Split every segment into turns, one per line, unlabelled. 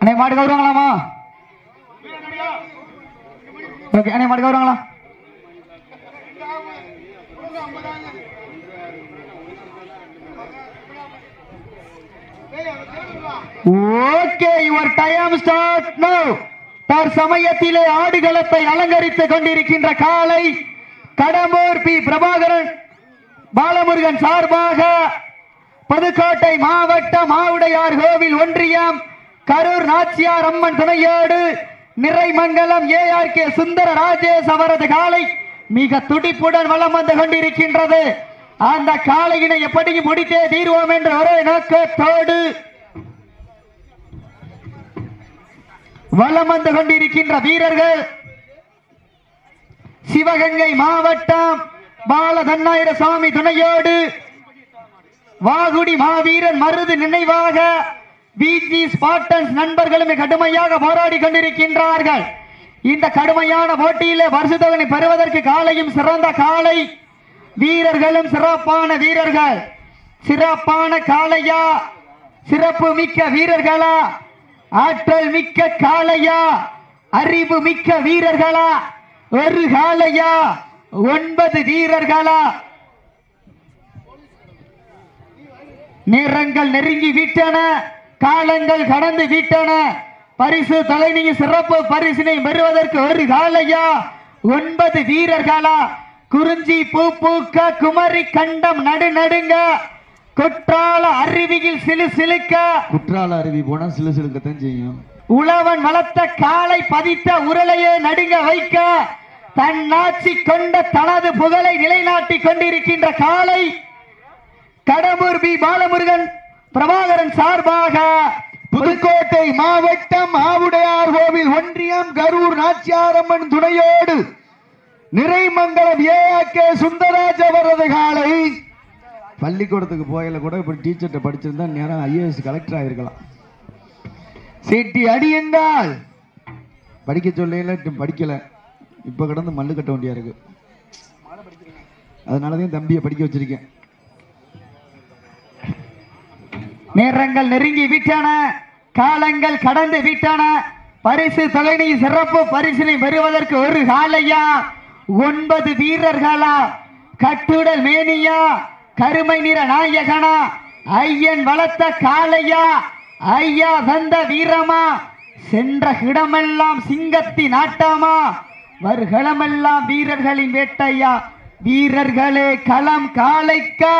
அண்ணே மாடு கவுருவாங்களாமா ஓகே அண்ணே மாடு கவுருவாங்களா? Okay your time start now தற்சமயத்திலே ஆடுகளத்தை அலங்கரித்துக் கொண்டிருக்கின்ற காலை கடம்பூர் பி. பிரபாகரன் பாலமுருகன் சார்பாக புதுக்கோட்டை மாவட்ட மாவுடையார் கோவில் ஒன்றியம் கரூர் நாச்சியார் அம்மன் துணையோடு நிறைமங்கலம் ஏஆர் கே. சுந்தர ராஜேஷ் அவரது காலை மிக துடிப்புடன் வலம் வந்து கொண்டிருக்கின்றது. அந்த காளையினை எப்படியும் முடித்தே தீர்வோம் என்ற ஒரே நோக்கத்தோடு வலம் வந்து கொண்டிருக்கின்ற வீரர்கள். சிவகங்கை மாவட்டம் பாலதன்னாயிர சுவாமி துணையோடு வாகுடி மாவீரன் மருது நினைவாக பிஜி ஸ்பாட்டன்ஸ் நண்பர்களுமே கடுமையாக போராடி கொண்டிருக்கின்றார்கள். இந்த கடுமையான போட்டியிலே பரிசுத்தவனை பெறுவதற்கு காலையும் சிறந்த காலை வீரர்களும் சிறப்பான வீரர்கள். சிறப்பான காளையா? சிறப்பு மிக்க வீரர்களா? ஆற்றல் மிக்க காளையா அறிவு மிக்க வீரர்களா ஒரு காளையா ஒன்பது வீரர்களா. நேரங்கள் நெருங்கி விட்டன காலங்கள் கடந்து விட்டன. பரிசு தலைநீங்க சிறப்பு பரிசினை பெறுவதற்கு ஒரு காலையா ஒன்பது வீரர்களா. குறிஞ்சி பூ பூக்க குமரி கண்டம் நடு நடுங்க. குற்றால அருவியில் சிலு சிலுக்க.
குற்றால அருவி போனா சிலு சிலுக்கத்தான் செய்யும்.
உழவன் வளர்த்த காலை பதித்த உருளையே நடுங்க வைக்க. தன் நாச்சி கொண்ட தனது புகழை நிலைநாட்டிக் கொண்டிருக்கின்ற காலை கடம்பூர் பி. பாலமுருகன் பிரபாகரன் சார்பாக
புதுக்கோட்டை மாவட்டம் ஆவுடையார் கோவில் ஒன்றியம் கரூர் நாச்சியாரம்மன் துணையோடு. நிறைமங்கலம் ஏ. கே. சுந்தராஜ் அவரது காலை பள்ளிக்கூடத்துக்கு போயில கூட இப்படி டீச்சர்கிட்ட படிச்சிருந்தா நேரம் ஐஏஎஸ் கலெக்டர் ஆயிருக்கலாம். அடி என்றால்? படிக்க சொல்லையில படிக்கல. இப்ப கிடந்து மல்லு கட்ட வேண்டியா இருக்கு. அதனாலதான் தம்பியை படிக்க வச்சிருக்கேன்.
நேரங்கள் நெருங்கி விட்டான காலங்கள் கடந்து விட்டான. பரிசு தொகையை சிறப்பு பரிசினை பெறுவதற்கு ஒரு காலையா? ஒன்பது வீரர்களா? கட்டுடல் மேனியா? கருமை நிற நாயகனா ஐயன் வளர்த்த காளையா ஐயா தந்த வீரமா சென்ற இடமெல்லாம் சிங்கத்தின் ஆட்டமா வருகளமெல்லாம் வீரர்களின் வேட்டையா வீரர்களே களம் காளைக்கா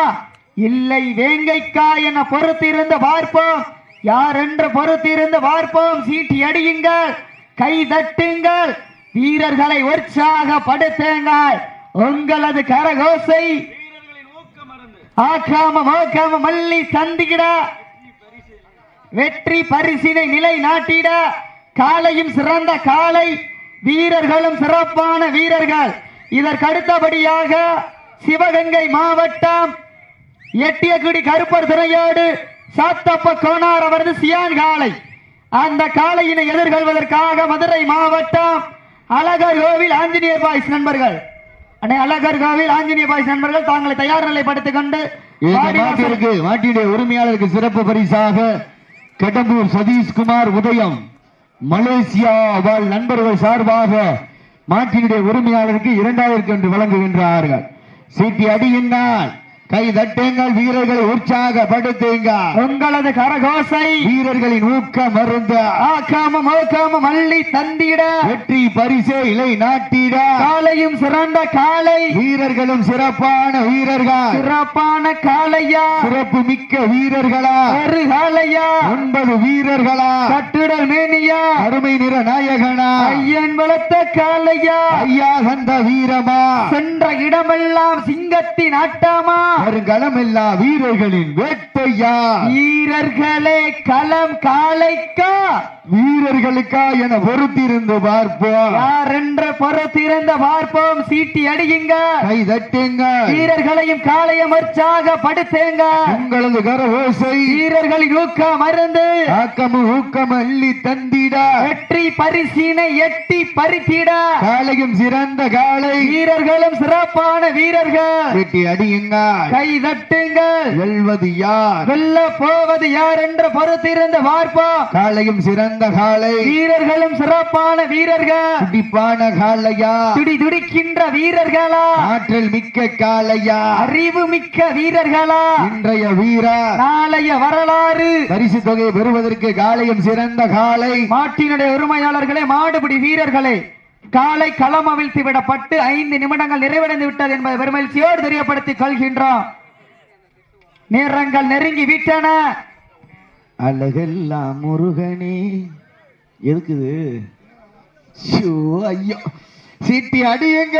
இல்லை வேங்கைக்கா என பொறுத்திருந்து பார்ப்போம். யார் என்று பொறுத்திருந்து பார்ப்போம்? சீட்டி அடியுங்கள் கை தட்டுங்கள் வீரர்களை உற்சாகப்படுத்துங்கள். உங்களது கரகோசை ஆக்காம மோக்காம மல்லி சந்திக்கிடா. வெற்றி பரிசினை நிலை நாட்டிட. காலையும் சிறந்த காலை வீரர்களும் சிறப்பான வீரர்கள். இதற்கடுத்தபடியாக சிவகங்கை மாவட்டம் எட்டியக்குடி கருப்பர் துறையோடு சாத்தப்ப கோனார் அவரது சியான் காளை அந்த காளையினை எதிர்கொள்வதற்காக மதுரை மாவட்டம் அழகர் கோவில் ஆஞ்சநேயர் பாய்ஸ் நண்பர்கள். அண்ணே அழகர் கோவில் ஆஞ்சநேய பாய்ஸ் நண்பர்கள் தாங்களை தயார் நிலைப்படுத்திக் கொண்டு
மாட்டிற்கு மாட்டினுடைய உரிமையாளருக்கு சிறப்பு பரிசாக கடம்பூர் சதீஷ்குமார் உதயம். மலேசியா வாழ் நண்பர்கள் சார்பாக மாட்டினுடைய உரிமையாளருக்கு இரண்டாயிரம் என்று வழங்குகின்றார்கள். சீட்டி அடியுங்கள் கை தட்டுங்கள் வீரர்களை உற்சாகப்படுத்துங்கள்
உங்களது கரகோசை
வீரர்களின் ஊக்கம் மருந்த
ஆக்காம மோக்காம மல்லி தந்திட.
வெற்றி பரிசே இலை நாட்டிட.
காலையும் சிறந்த காலை.
வீரர்களும் சிறப்பான வீரர்கள்.
சிறப்பான காளையா
சிறப்பு மிக்க வீரர்களா.
ஒரு காளையா
ஒன்பது வீரர்களா.
கட்டுடல் மேனியா.
அருமை நிற நாயகனா.
ஐயன் வளர்த்த காளையா
ஐயா கந்த வீரமா.
சென்ற இடமெல்லாம் சிங்கத்தின் ஆட்டமா.
வருங்களம் எல்லா வீரர்களின் வேட்டையா?
வீரர்களே களம் காளைக்கா?
வீரர்களுக்கா என பொறுத்திருந்து பார்ப்போம்.
யார் என்ற பொறுத்திருந்த பார்ப்போம்? சீட்டி அடியுங்க.
கை தட்டுங்க.
வீரர்களையும் காளையம் உற்சாகப்படுத்துங்க
உங்களது கர ஓசை
வீரர்களின் ஊக்கம் மருந்து
ஆக்கமு ஊக்கம் அள்ளி தந்திட.
வெற்றி பரிசினை எட்டி பறித்திட.
காலையும் சிறந்த காலை
வீரர்களும் சிறப்பான வீரர்கள்.
வெட்டி அடியுங்க.
கை தட்டுங்கள்
வெல்வது யார்?
வெல்ல போவது யார் என்று பொறுத்திருந்து பார்ப்போம்.
காலையும் சிறந்த காலை
வீரர்களும் சிறப்பான வீரர்கள்.
துடிப்பான காலையா
துடி துடிக்கின்ற வீரர்களா?
ஆற்றல் மிக்க காலையா
அறிவு மிக்க வீரர்களா?
இன்றைய வீரா?
நாளைய வரலாறு.
பரிசு தொகை பெறுவதற்கு காலையும் சிறந்த காலை
மாட்டினுடைய உரிமையாளர்களே மாடுபிடி வீரர்களே. காலை களம் அவிழ்த்து விடப்பட்டு ஐந்து நிமிடங்கள் நிறைவடைந்து விட்டது என்பதை பெருமகிழ்ச்சியோடு தெரியப்படுத்திக் கொள்கின்றோம். நேரங்கள் நெருங்கி விட்டன.
அழகெல்லாம் முருகனே. எதுக்குது? ஷோ, ஐயோ. சீட்டி அடியுங்க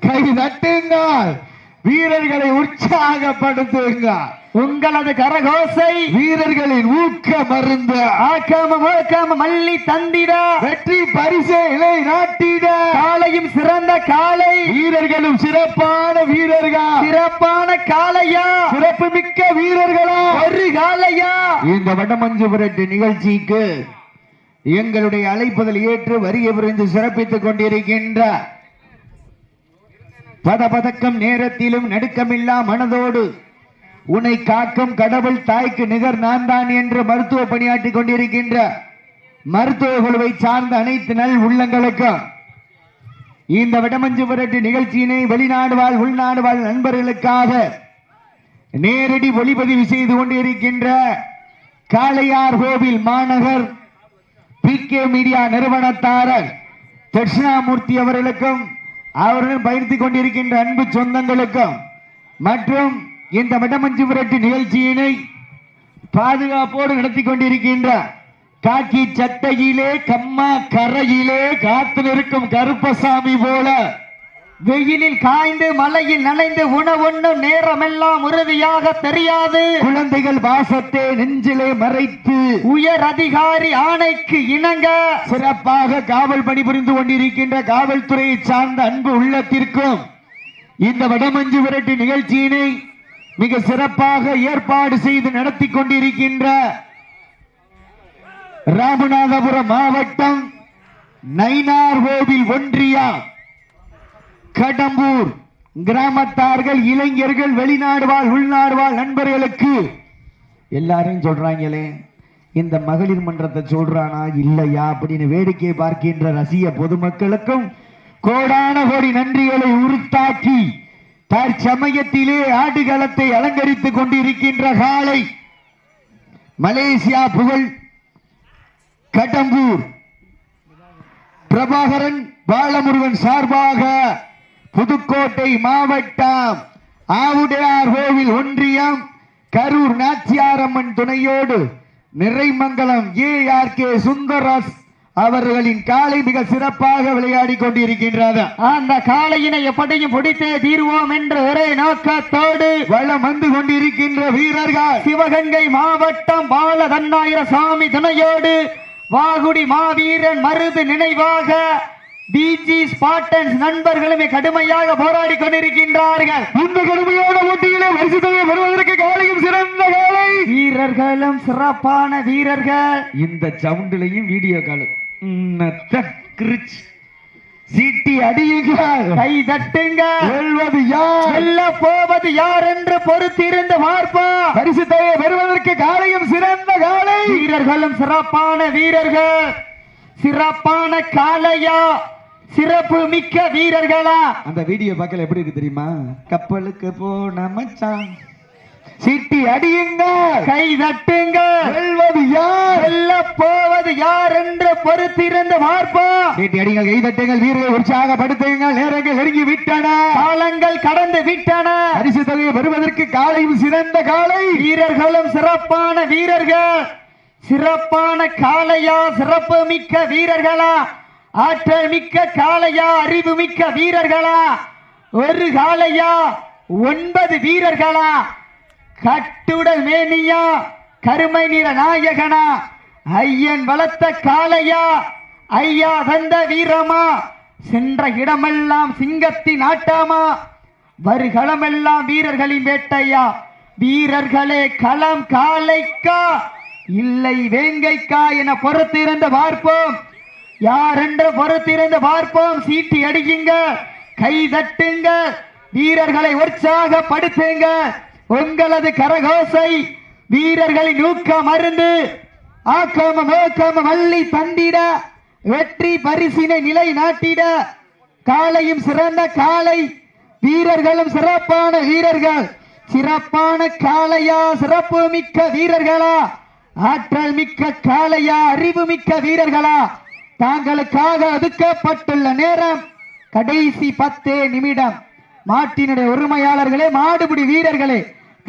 கை தட்டுங்கள். வீரர்களை உற்சாகப்படுத்துங்க.
உங்களது கரகோசை
வீரர்களின் ஊக்க மருந்து.
ஆக்காம முழக்காம மல்லி தந்திட.
வெற்றி பரிசை இலை நாட்டிட.
காலையும் சிறந்த காலை
வீரர்களும் சிறப்பான வீரர்கள்.
சிறப்பான காளையா.
சிறப்பு மிக்க வீரர்களா.
ஒரு காளையா.
இந்த வடமஞ்சு புரட்டு நிகழ்ச்சிக்கு எங்களுடைய அழைப்புதல் ஏற்று வருகை புரிந்து சிறப்பித்துக் கொண்டிருக்கின்ற பதபதக்கம் நேரத்திலும் நடுக்கமில்லா மனதோடு உன்னை காக்கும் கடவுள் தாய்க்கு நிகர் நான் தான் என்று மருத்துவ பணியாற்றி கொண்டிருக்கின்ற மருத்துவ குழுவை சார்ந்த அனைத்து நல் உள்ளங்களுக்கும் இந்த விடமஞ்சு புரட்டு நிகழ்ச்சியினை வெளிநாடு வாழ் உள்நாடு வாழ் நண்பர்களுக்காக நேரடி ஒளிப்பதிவு செய்து கொண்டிருக்கின்ற காளையார் கோவில் மாநகர் பி கே மீடியா நிறுவனத்தாரர் தட்சிணாமூர்த்தி அவர்களுக்கும் அவருடன் பயிர்த்து கொண்டிருக்கின்ற அன்பு சொந்தங்களுக்கும் மற்றும் இந்த வடமஞ்சு புரட்டு நிகழ்ச்சியினை பாதுகாப்போடு நடத்தி கொண்டிருக்கின்ற காக்கி சட்டையிலே கம்மா கரையிலே காத்து நிற்கும் கருப்பசாமி போல
வெயிலில் காய்ந்து மழையில் நனைந்து உணவுண்ணும் நேரமெல்லாம் உறுதியாக தெரியாது.
குழந்தைகள் வாசத்தை நெஞ்சிலே மறைத்து
உயர் அதிகாரி ஆணைக்கு இணங்க.
சிறப்பாக காவல் பணிபுரிந்து கொண்டிருக்கின்ற காவல்துறையை சார்ந்த அன்பு உள்ளத்திற்கும் இந்த வடமஞ்சு விரட்டு நிகழ்ச்சியினை மிக சிறப்பாக ஏற்பாடு செய்து நடத்தி கொண்டிருக்கின்ற ராமநாதபுரம் மாவட்டம் நைனார்கோவில் ஒன்றியா கடம்பூர் கிராமத்தார்கள் இளைஞர்கள் வெளிநாடு வாழ் உள்நாடு வாழ் நண்பர்களுக்கு எல்லாரையும் சொல்றாங்களே இந்த மகளிர் மன்றத்தை சொல்றானா இல்லையா அப்படின்னு வேடிக்கை பார்க்கின்ற ரசிக பொதுமக்களுக்கும் கோடான கோடி நன்றிகளை உருத்தாக்கி தற்சமயத்திலே ஆடுகளத்தை அலங்கரித்துக் கொண்டிருக்கின்ற காலை மலேசியா புகழ் கடம்பூர். பிரபாகரன் பாலமுருகன் சார்பாக புதுக்கோட்டை மாவட்டம் ஆவுடையார் கோவில் ஒன்றியம் கரூர் நாச்சியாரம்மன் துணையோடு நிறைமங்கலம் ஏ ஆர் கே சுந்தராஸ் அவர்களின் காலை மிக சிறப்பாக விளையாடி கொண்டிருக்கின்றது
அந்த காளையினை எப்படியும் பிடித்தே தீர்வோம் என்ற ஒரே நோக்கத்தோடு
வளம் வந்து கொண்டிருக்கின்ற வீரர்கள்.
சிவகங்கை மாவட்டம் பால தன்னாயிர சாமி துணையோடு வாகுடி மாவீரன் மருது நினைவாக பிஜி ஸ்பாட்டன்ஸ் நண்பர்களுமே கடுமையாக போராடி கொண்டிருக்கின்றார்கள்.
இந்த கடுமையான போட்டியிலே பரிசுத்தொகை பெறுவதற்கு காலையும் சிறந்த காலை
வீரர்களும் சிறப்பான வீரர்கள்.
இந்த சவுண்ட்லயும் வீடியோ கால். சீட்டி அடியுங்கள்
கை தட்டுங்க.
வெல்வது யார்?
வெல்ல போவது யார் என்று பொறுத்திருந்து பார்ப்போம்.
பரிசு தொகையை பெறுவதற்கு காலையும் சிறந்த காலை
வீரர்களும் சிறப்பான வீரர்கள். சிறப்பான காளையா. சிறப்பு மிக்க வீரர்களா?
அந்த வீடியோ பார்க்கல எப்படி இருக்கு தெரியுமா? கப்பலுக்கு போன மச்சான். சீட்டி அடியுங்கள்.
கை தட்டுங்க
வெல்வது யார்?
வெல்ல போவது யார் என்று பொறுத்திருந்து பார்ப்போம்.
சீட்டி அடிங்கள் கை தட்டுங்கள் வீரரை உற்சாகப்படுத்துங்கள். நேரங்கள் நெருங்கி விட்டன.
காலங்கள் கடந்து விட்டன.
பரிசு தொகையை பெறுவதற்கு காலையும் சிறந்த காலை.
வீரர்களும் சிறப்பான வீரர்கள். சிறப்பான காளையா சிறப்பு மிக்க வீரர்களா? ஆற்றல் மிக்க காளையா அறிவு மிக்க வீரர்களா? ஒரு காளையா ஒன்பது வீரர்களா? கட்டுடல் மேனியா கருமை நிற நாயகனா? ஐயன் வளர்த்த காளையா? ஐயா தந்த வீரமா? சென்ற இடமெல்லாம் சிங்கத்தின் ஆட்டாமா? வருகளமெல்லாம் வீரர்களின் வேட்டையா? வீரர்களே களம் காளைக்கா? இல்லை வேங்கைக்கா என பொறுத்திருந்து பார்ப்போம். யார் என்று பொறுத்திருந்து பார்ப்போம். சீட்டி அடிக்குங்க. கை தட்டுங்க. வீரர்களை உற்சாகப்படுத்துங்க உங்களது கரகோசை வீரர்களின் ஊக்க மருந்து. ஆக்காம மோக்காம அள்ளி தந்திட. வெற்றி பரிசினை நிலை நாட்டிட காலையும் சிறந்த காலை. வீரர்களும் சிறப்பான வீரர்கள். சிறப்பான காளையா சிறப்பு மிக்க வீரர்களா. ஆற்றல் மிக்க காளையா அறிவு மிக்க வீரர்களா. தாங்களுக்காக ஒதுக்கப்பட்டுள்ள நேரம் கடைசி பத்தே நிமிடம். மாட்டினுடைய உரிமையாளர்களே மாடுபிடி வீரர்களே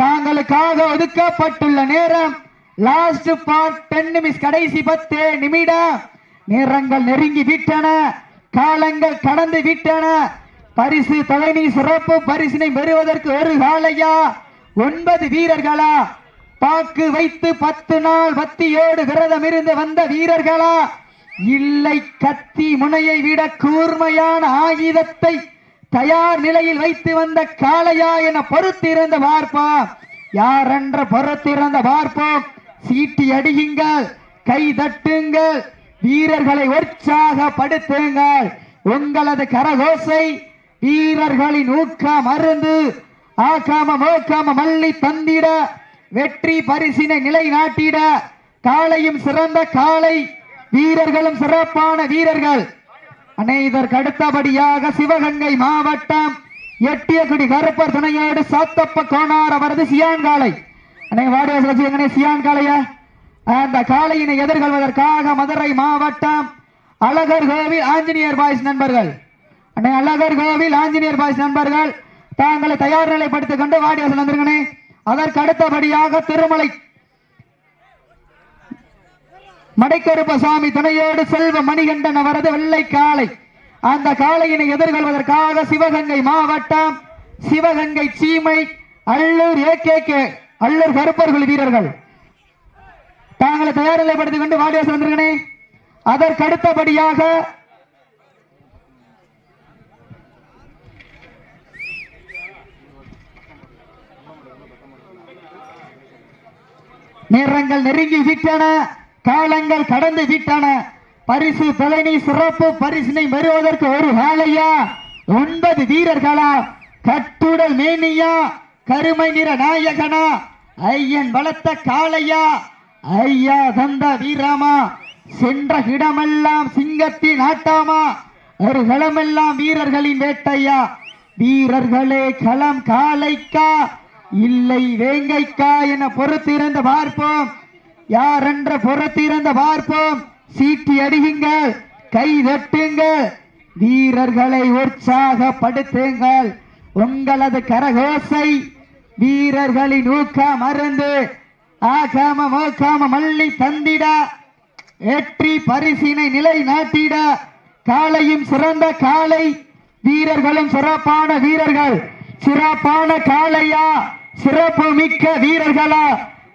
தாங்களுக்காக ஒதுக்கப்பட்டுள்ள நேரம் லாஸ்ட் பார்ட் டென் நிமிஷம் கடைசி பத்தே நிமிடம். நேரங்கள் நெருங்கி விட்டன காலங்கள் கடந்து விட்டன. பரிசு தலைமை சிறப்பு பரிசினை பெறுவதற்கு ஒரு காலையா? ஒன்பது வீரர்களா? பாக்கு வைத்து பத்து நாள் பத்தியோடு விரதம் இருந்து வந்த வீரர்களா? இல்லை கத்தி முனையை விட கூர்மையான ஆயுதத்தை தயார் நிலையில் வைத்து வந்த காளையா என பொறுத்திருந்த பார்ப்போம் யாரென்ற பொறுத்திருந்த பார்ப்போம் சீட்டி அடியுங்கள் கை தட்டுங்கள் வீரர்களை உற்சாகப்படுத்துங்கள். உங்களது கரகோசை வீரர்களின் ஊக்கம் மருந்து ஆக்காம மோக்காம மல்லி தந்திட வெற்றி பரிசினை நிலைநாட்டிட காளையும் சிறந்த காளை வீரர்களும் சிறப்பான வீரர்கள். அனைதற்கு அடுத்தபடியாக சிவகங்கை மாவட்டம் எட்டியகுடி கருப்பர் துணையோடு சாத்தப்ப கோணார் அவரது சியான் காளை. அன்னை வாடிவாசல் வச்சு சியான் காளையா? அந்த காளையினை எதிர்கொள்வதற்காக மதுரை மாவட்டம் அழகர் கோவில் ஆஞ்சநேயர் பாய்ஸ் நண்பர்கள். அன்னை அழகர் கோவில் ஆஞ்சநேயர் பாய்ஸ் நண்பர்கள் தாங்களை தயார் நிலைப்படுத்திக் கொண்டு வாடிவாசல் வந்திருக்கனே அதற்கு அடுத்தபடியாக திருமலை மடைக்கருப்பசாமி துணையோடு செல்வ மணிகண்டன் அவரது வெள்ளை காளை. அந்த காளையினை எதிர்கொள்வதற்காக சிவகங்கை மாவட்டம் சிவகங்கை சீமை அள்ளூர் ஏகேகே அள்ளூர் கருப்பர்கள் வீரர்கள். தாங்களை தயார் நிலைப்படுத்திக் கொண்டு வாடிவாசல் வந்திருக்கனே அதற்கடுத்தபடியாக நேரங்கள் நெருங்கி விட்டன காலங்கள் கடந்து விட்டன. பரிசு தலைமை சிறப்பு பரிசினை பெறுவதற்கு ஒரு காலையா ஒன்பது வீரர்களா? கட்டுடல் மேனியா? கருமை நிற நாயகனா? ஐயன் வளர்த்த காளையா? ஐயா தந்த வீரமா? சென்ற இடமெல்லாம் சிங்கத்தின் ஆட்டாமா? ஒரு களமெல்லாம் வீரர்களின் வேட்டையா? வீரர்களே களம் காளைக்கா? இல்லை வேங்கைக்கா என பொறுத்திருந்து பார்ப்போம். யார் என்ற பொறுத்திருந்து பார்ப்போம். சீட்டி அடியுங்கள் கை தட்டுங்கள் வீரர்களை உற்சாகப்படுத்துங்கள். உங்களது கரகோசை வீரர்களின் ஊக்க மருந்து ஆகாம மோக்காம மல்லி தந்திட. வெற்றி பரிசினை நிலை நாட்டிட காளையும் சிறந்த காளை வீரர்களும் சிறப்பான வீரர்கள். சிறப்பான காளையா சிறப்பு மிக்க வீரர்களா.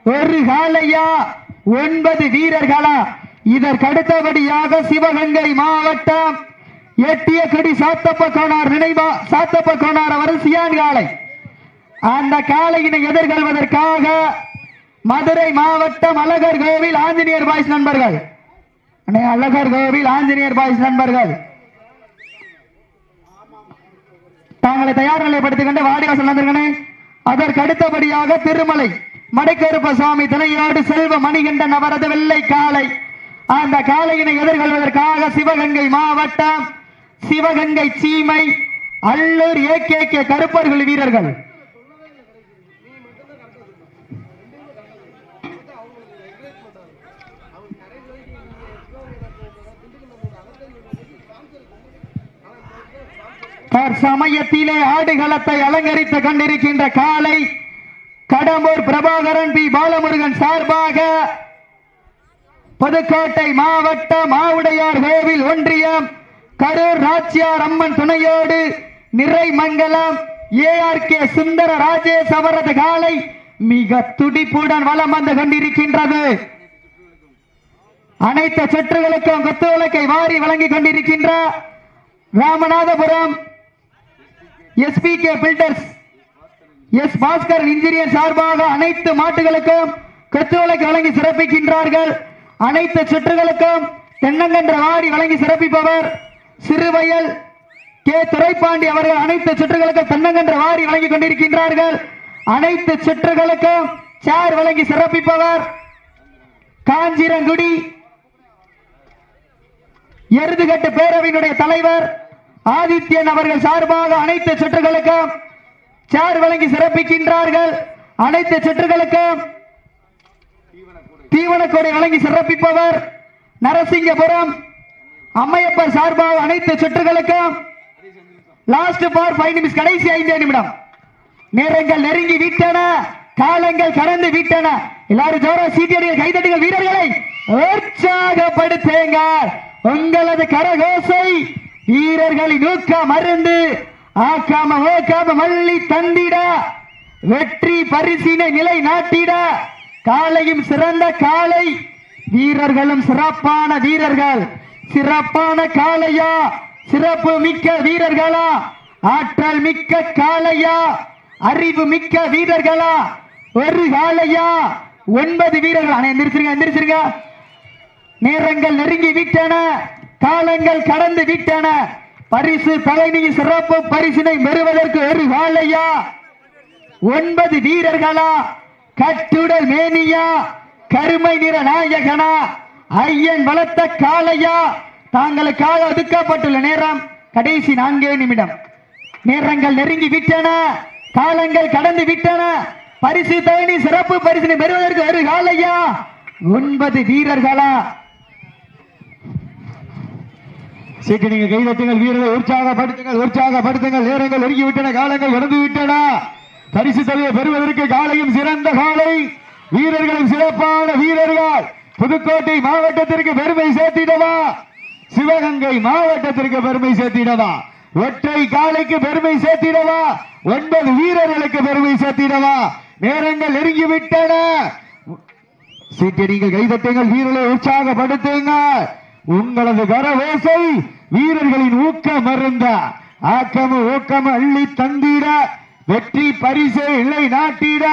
ஒரு காலையா ஒன்பது வீரர்களா? இதற்கு அடுத்தபடியாக சிவகங்கை மாவட்டம் எட்டியக்கடி சாத்தப்ப கோனார் நினைவா சாத்தப்ப கோனார் அவர் சியான் காளை. அந்த காளையினை எதிர்கொள்வதற்காக மதுரை மாவட்டம் அழகர் கோவில் ஆஞ்சநேயர் பாய்ஸ் நண்பர்கள். அழகர் கோவில் ஆஞ்சநேயர் பாய்ஸ் நண்பர்கள். தாங்களை தயார் நிலைப்படுத்திக் கொண்டு வாடிவாசல் வந்திருக்கனே அதற்கு அடுத்தபடியாக திருமலை. மடைக்கருப்ப சுவாமி துணையோடு செல்வ மணிகண்டன் அவரது வெள்ளை காளை. அந்த காளையினை எதிர்கொள்வதற்காக சிவகங்கை மாவட்டம் சிவகங்கை சீமை அல்லூர் ஏகேகே கருப்பர்கள் வீரர்கள். தற்சமயத்திலே ஆடுகளத்தை அலங்கரித்துக் கொண்டிருக்கின்ற காலை கடம்பூர் பிரபாகரன் பி. பாலமுருகன் சார்பாக புதுக்கோட்டை மாவட்ட மாவுடையார் கோவில் ஒன்றியம் கரூர் ராச்சியார் அம்மன் துணையோடு நிறைமங்கலம் ஏஆர்கே சுந்தர ராஜேஷ் அவரது காலை மிக துடிப்புடன் வலம் வந்து கொண்டிருக்கின்றது. அனைத்து சுற்றுகளுக்கும் கொத்துவிளக்கை வாரி வழங்கிக் கொண்டிருக்கின்ற Ramanathapuram SPK builders S Bhaskar engineer சார்பாக அனைத்து மாட்டுகளுக்கும் கொத்துவிளக்கு வழங்கி சிறப்பிக்கின்றார்கள். அனைத்து சுற்றுகளுக்கும் தென்னங்கன்ற வாரி வழங்கி சிறப்பிப்பவர் சிறுவயல் கே. துரைப்பாண்டி அவர்கள் அனைத்து சுற்றுகளுக்கும் தென்னங்கன்ற வாரி வழங்கி கொண்டிருக்கின்றார்கள். அனைத்து சுற்றுகளுக்கும் சேர் வழங்கி சிறப்பிப்பவர் காஞ்சிரங்குடி எருதுகட்டு பேரவையினுடைய தலைவர் ஆதித்யன் அவர்கள் சார்பாக அனைத்து சுற்றுகளுக்கும் சேர் வழங்கி சிறப்பிக்கின்றார்கள். அனைத்து சுற்றுகளுக்கும் தீவனக்கொடை வழங்கி சிறப்பிப்பவர் நரசிங்கபுரம் அம்மையப்பர் சார்பாக அனைத்து சுற்றுகளுக்கும் லாஸ்ட் பார் ஃபைவ் நிமிஷம் கடைசி ஐந்து நிமிடம். நேரங்கள் நெருங்கி விட்டன காலங்கள் கடந்து விட்டன. எல்லாரும் ஜோரா சீட்டியடிகள் கைதட்டுகள் வீரர்களை உற்சாகப்படுத்துங்க. உங்களது கரகோசை வீரர்களின் ஊக்க மருந்து ஆக்காம ஓக்காம வள்ளி தந்திட. வெற்றி பரிசினை நிலை நாட்டிட. காலையும் சிறந்த காலை வீரர்களும் சிறப்பான வீரர்கள். சிறப்பான காளையா? சிறப்பு மிக்க வீரர்களா? ஆற்றல் மிக்க காளையா? அறிவு மிக்க வீரர்களா? ஒரு காலையா ஒன்பது வீரர்கள். எந்திரிச்சிருங்க எந்திரிச்சிருங்க. நேரங்கள் நெருங்கி விட்டன. காலங்கள் கடந்து விட்டன. பரிசு தலைமை சிறப்பு பரிசினை பெறுவதற்கு ஒரு வாழையா? ஒன்பது வீரர்களா? கட்டுடல் மேனியா? கருமை நிற நாயகனா? ஐயன் வளர்த்த காளையா? தாங்களுக்காக ஒதுக்கப்பட்டுள்ள நேரம் கடைசி நான்கே நிமிடம். நேரங்கள் நெருங்கி விட்டன. காலங்கள் கடந்து விட்டன. பரிசு தவணி சிறப்பு பரிசினை பெறுவதற்கு ஒரு காலையா ஒன்பது வீரர்களா?
சீட்டு நீங்க கைதட்டுங்கள் வீரர்களை உற்சாகப்படுத்துங்கள் உற்சாகப்படுத்துங்கள். நேரங்கள் ஒருங்கிவிட்டன காலங்கள் இறந்து விட்டன பரிசு தொகையை பெறுவதற்கு காலையும் சிறந்த காலை. வீரர்களும் சிறப்பான வீரர்கள். புதுக்கோட்டை மாவட்டத்திற்கு பெருமை சேர்த்திடவா? சிவகங்கை மாவட்டத்திற்கு பெருமை சேர்த்திடவா? ஒற்றை காலைக்கு பெருமை சேர்த்திடவா? ஒன்பது வீரர்களுக்கு பெருமை சேர்த்திடவா? நேரங்கள் எருங்கிவிட்டன சீட்டு நீங்கள் கைதட்டுங்கள் வீரர்களை உற்சாகப்படுத்துங்கள். உங்களது கரவோசை வீரர்களின் ஊக்க மருந்த. ஆக்கம ஊக்கம் அள்ளி தந்திட. வெற்றி பரிசை இல்லை நாட்டிட.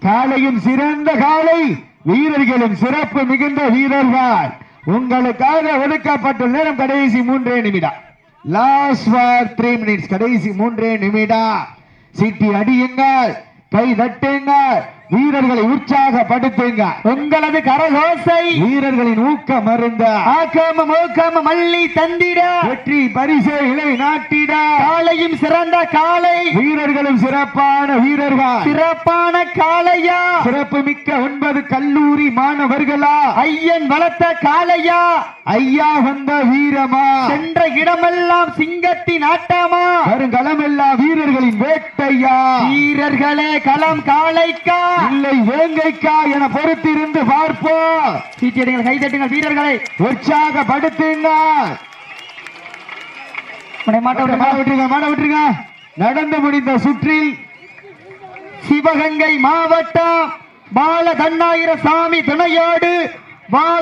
காலையும் சிறந்த காலை வீரர்களும் சிறப்பு மிகுந்த வீரர்கள். உங்களுக்காக ஒடுக்கப்பட்ட நேரம் கடைசி மூன்றே நிமிடம். லாஸ்ட் ஃபார் த்ரீ மினிட்ஸ் கடைசி மூன்றே நிமிடம். சிட்டி அடியுங்கள் கை தட்டுங்கள். வீரர்களை உற்சாகப்படுத்துங்கள்
உங்களது கரகோசை
வீரர்களின் ஊக்க மருந்த
ஆக்காம மோக்காம மல்லி தந்திட.
வெற்றி பரிசை இலை நாட்டிட.
காலையும் சிறந்த காலை
வீரர்களும் சிறப்பான வீரர்கள்.
சிறப்பான காளையா.
சிறப்பு மிக்க ஒன்பது கல்லூரி மாணவர்களா.
ஐயன் வளர்த்த காளையா.
ஐயா வந்த வீரமா.
சென்ற இடமெல்லாம் சிங்கத்தின் ஆட்டமா.
வருங்களமெல்லாம் வீரர்களின் வேட்டையா.
வீரர்களே களம் காளைக்கா.
இல்லை வேங்கைக்கா என பொறுத்திருந்து பார்ப்போம்
சீட்டியடிகள் கைதட்டுங்கள் வீரர்களை.
உற்சாகப்படுத்துங்க. நடந்து முடிந்த சுற்றில்
சிவகங்கை மாவட்டம் பால தன்னாயிர சாமி துணையோடு